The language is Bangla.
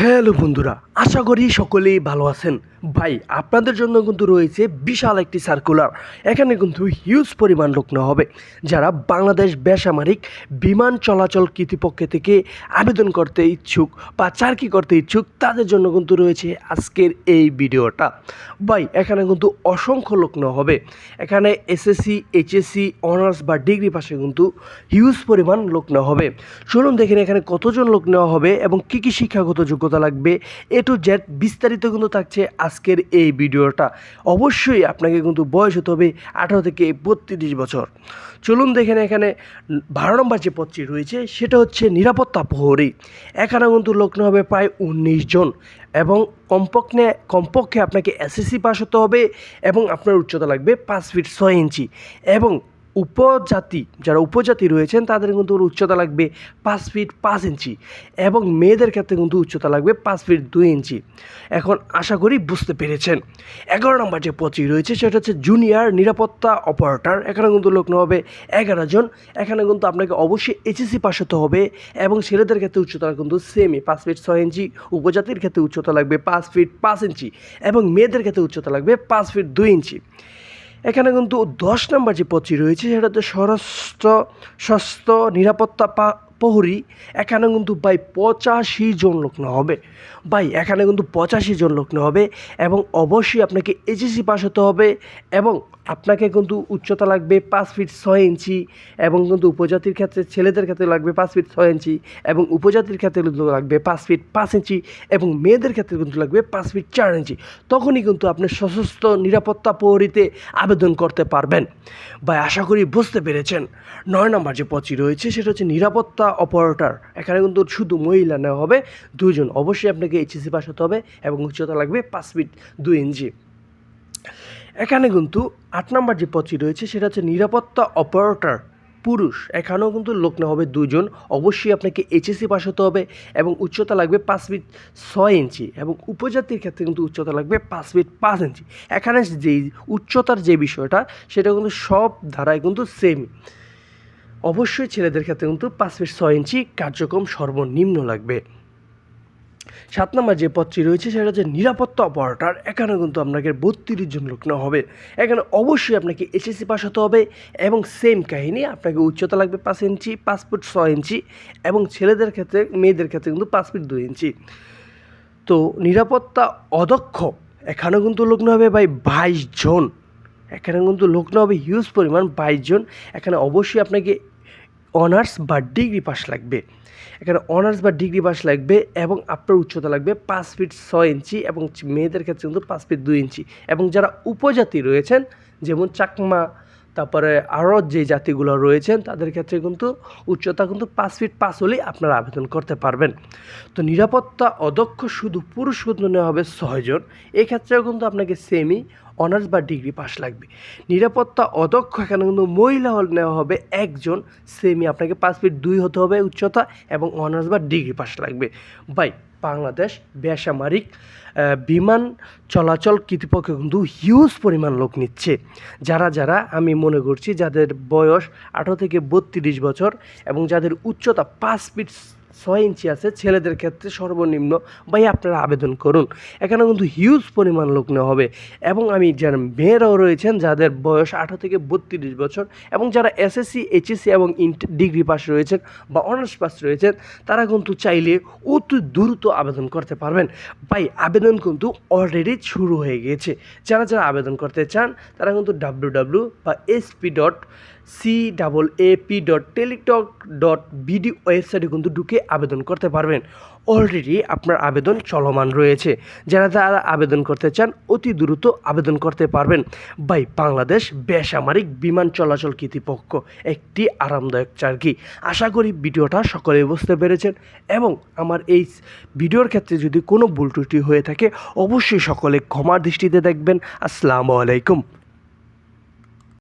হ্যালো বন্ধুরা, আশা করি সকলেই ভালো আছেন। ভাই, আপনাদের জন্য কিন্তু রয়েছে বিশাল একটি সার্কুলার এখানে কিন্তু হিউজ পরিমাণ লোক নেওয়া হবে, যারা বাংলাদেশ বেসামরিক বিমান চলাচল কর্তৃপক্ষ থেকে আবেদন করতে ইচ্ছুক বা চাকরি করতে ইচ্ছুক, তাদের জন্য কিন্তু রয়েছে আজকের এই ভিডিওটা। ভাই, এখানে কিন্তু অসংখ্য লোক নেওয়া হবে। এখানে এসএসসি এইচএসসি অনার্স বা ডিগ্রি পাশে কিন্তু হিউজ পরিমাণ লোক নেওয়া হবে। চলুন দেখেন এখানে কতজন লোক নেওয়া হবে এবং কী কী শিক্ষাগত যোগ্যতা লাগবে। এ টু জেড বিস্তারিত কিন্তু থাকছে আজকের এই ভিডিওটা। অবশ্যই আপনাকে কিন্তু বয়স হতে হবে আঠারো থেকে বত্রিশ বছর। চলুন দেখেন এখানে বারো নম্বর যে পদটি রয়েছে, সেটা হচ্ছে নিরাপত্তা প্রহরী। এখানে কিন্তু নেওয়া হবে প্রায় উনিশ জন এবং কমপক্ষে কমপক্ষে আপনাকে এসএসসি পাস হতে হবে এবং আপনার উচ্চতা লাগবে পাঁচ ফিট ছয় ইঞ্চি এবং উপজাতি, যারা উপজাতি রয়েছেন, তাদের কিন্তু উচ্চতা লাগবে পাঁচ ফিট পাঁচ ইঞ্চি এবং মেয়েদের ক্ষেত্রে কিন্তু উচ্চতা লাগবে পাঁচ ফিট দুই ইঞ্চি। এখন আশা করি বুঝতে পেরেছেন। এগারো নম্বর যে পদটি রয়েছে, সেটা হচ্ছে জুনিয়র নিরাপত্তা অপারেটর এখানে কিন্তু লোক হবে এগারো জন। এখানে কিন্তু আপনাকে অবশ্যই এইচএসসি পাস হতে হবে এবং ছেলেদের ক্ষেত্রে উচ্চতা কিন্তু সেমই পাঁচ ফিট ছয় ইঞ্চি। উপজাতির ক্ষেত্রে উচ্চতা লাগবে পাঁচ ফিট পাঁচ ইঞ্চি এবং মেয়েদের ক্ষেত্রে উচ্চতা লাগবে পাঁচ ফিট দুই ইঞ্চি। এখানে কিন্তু দশ নম্বর যে পদটি রয়েছে সেটা হচ্ছে স্বরাষ্ট্র স্বাস্থ্য নিরাপত্তা পা- প্রহরী, এখানে কিন্তু ভাই পঁচাশি জন লোক নেওয়া হবে। ভাই, এখানে কিন্তু পঁচাশি জন লোক নেওয়া হবে এবং অবশ্যই আপনাকে এইচএসসি পাস হতে হবে এবং আপনাকে কিন্তু উচ্চতা লাগবে পাঁচ ফিট ছয় ইঞ্চি এবং কিন্তু উপজাতির ক্ষেত্রে ছেলেদের ক্ষেত্রে লাগবে পাঁচ ফিট ছয় ইঞ্চি এবং উপজাতির ক্ষেত্রে লাগবে পাঁচ ফিট পাঁচ ইঞ্চি এবং মেয়েদের ক্ষেত্রে কিন্তু লাগবে পাঁচ ফিট চার ইঞ্চি। তখনই কিন্তু আপনি সশস্ত্র নিরাপত্তা প্রহরীতে আবেদন করতে পারবেন। বা আশা করি বুঝতে পেরেছেন। নয় নম্বর যে পচি রয়েছে সেটা হচ্ছে নিরাপত্তা অপারেটর এখানে কিন্তু শুধু মহিলা নেওয়া হবে দুজন অবশ্যই আপনাকে এইচএসি পাস হতে হবে এবং উচ্চতা লাগবে পাঁচ ফিট দুই ইঞ্চি। এখানে কিন্তু আট নম্বর যে পদটি রয়েছে, সেটা হচ্ছে নিরাপত্তা অপারেটর পুরুষ। এখানেও কিন্তু লোক নেওয়া হবে দুজন অবশ্যই আপনাকে এইচএসসি পাস হতে হবে এবং উচ্চতা লাগবে পাঁচ ফিট ছয় ইঞ্চি এবং উপজাতির ক্ষেত্রে কিন্তু উচ্চতা লাগবে পাঁচ ফিট পাঁচ ইঞ্চি। এখানে যেই উচ্চতার যে বিষয়টা, সেটা কিন্তু সব ধারায় কিন্তু সেম অবশ্যই ছেলেদের ক্ষেত্রে কিন্তু পাঁচ ফিট ছয় ইঞ্চি কার্যক্রম সর্বনিম্ন লাগবে। সাত নম্বর যে পদটি রয়েছে সেটা হচ্ছে নিরাপত্তা অপারেটর। এখানে কিন্তু আপনাকে বত্রিশ জন লোক নেওয়া হবে। এখানে অবশ্যই আপনাকে এসএসসি পাস হতে হবে এবং সেম কাহিনী, আপনাকে উচ্চতা লাগবে পাঁচ ইঞ্চি, পাঁচ ফুট ছয় ইঞ্চি এবং ছেলেদের ক্ষেত্রে, মেয়েদের ক্ষেত্রে কিন্তু পাঁচ ফিট দুই ইঞ্চি। তো নিরাপত্তা অদক্ষ এখানেও কিন্তু লোক নেওয়া হবে ভাই বাইশ জন। এখানে কিন্তু লোক নেওয়া হবে হিউজ পরিমাণ বাইশ জন। এখানে অবশ্যই আপনাকে অনার্স বা ডিগ্রি পাস লাগবে। এখানে অনার্স বা ডিগ্রি পাস লাগবে এবং আপনার উচ্চতা লাগবে পাঁচ ফিট ছয় ইঞ্চি এবং মেয়েদের ক্ষেত্রে কিন্তু পাঁচ ফিট দুই ইঞ্চি এবং যারা উপজাতি রয়েছেন, যেমন চাকমা, তারপরে আরও যে জাতিগুলো রয়েছেন, তাদের ক্ষেত্রে কিন্তু উচ্চতা কিন্তু পাঁচ ফিট পাঁচ হলেই আপনারা আবেদন করতে পারবেন। তো নিরাপত্তা অদক্ষ শুধু পুরুষ কিন্তু নেওয়া হবে ছয়জন এক্ষেত্রেও কিন্তু আপনাকে সেমি অনার্স বা ডিগ্রি পাস লাগবে। নিরাপত্তা অদক্ষ এখানে কিন্তু মহিলা হল নেওয়া হবে একজন সেমি আপনাকে পাঁচ ফিট দুই হতে হবে উচ্চতা এবং অনার্স বা ডিগ্রি পাস লাগবে। বাই বাংলাদেশ বেসামরিক বিমান চলাচল কর্তৃপক্ষ কিন্তু হিউজ পরিমাণ লোক নিচ্ছে। যারা যারা, আমি মনে করছি যাদের বয়স আঠারো থেকে বত্রিশ বছর এবং যাদের উচ্চতা পাঁচ ফিট ছয় ইঞ্চি আছে, ছেলেদের ক্ষেত্রে সর্বনিম্ন। ভাই, আপনারা আবেদন করুন। এখানে কিন্তু হিউজ পরিমাণ লোক নেওয়া হবে। এবং আমি যারা মেয়েরাও রয়েছেন, যাদের বয়স আঠারো থেকে বত্রিশ বছর, এবং যারা এসএসসি এইচএসসি এবং ডিগ্রি পাস রয়েছেন বা অনার্স পাস রয়েছেন, তারা কিন্তু চাইলে অতি দ্রুত আবেদন করতে পারবেন। ভাই, আবেদন কিন্তু অলরেডি শুরু হয়ে গিয়েছে যারা যারা আবেদন করতে চান, তারা কিন্তু ডাব্লিউ ডাব্লিউ বা SP dot C double AP dot Teletalk dot BD ওয়েবসাইটে কিন্তু ঢুকে আবেদন করতে পারবেন। অলরেডি আপনার আবেদন চলমান রয়েছে। যারা যারা আবেদন করতে চান, অতি দ্রুত আবেদন করতে পারবেন। বাই বাংলাদেশ বেসামরিক বিমান চলাচল কর্তৃপক্ষ একটি আরামদায়ক চাকরি। আশা করি ভিডিওটা সকলে বুঝতে পেরেছেন এবং আমার এই ভিডিওর ক্ষেত্রে যদি কোনো ভুল ত্রুটি হয়ে থাকে, অবশ্যই সকলে ক্ষমার দৃষ্টিতে দেখবেন। আসসালামু আলাইকুম।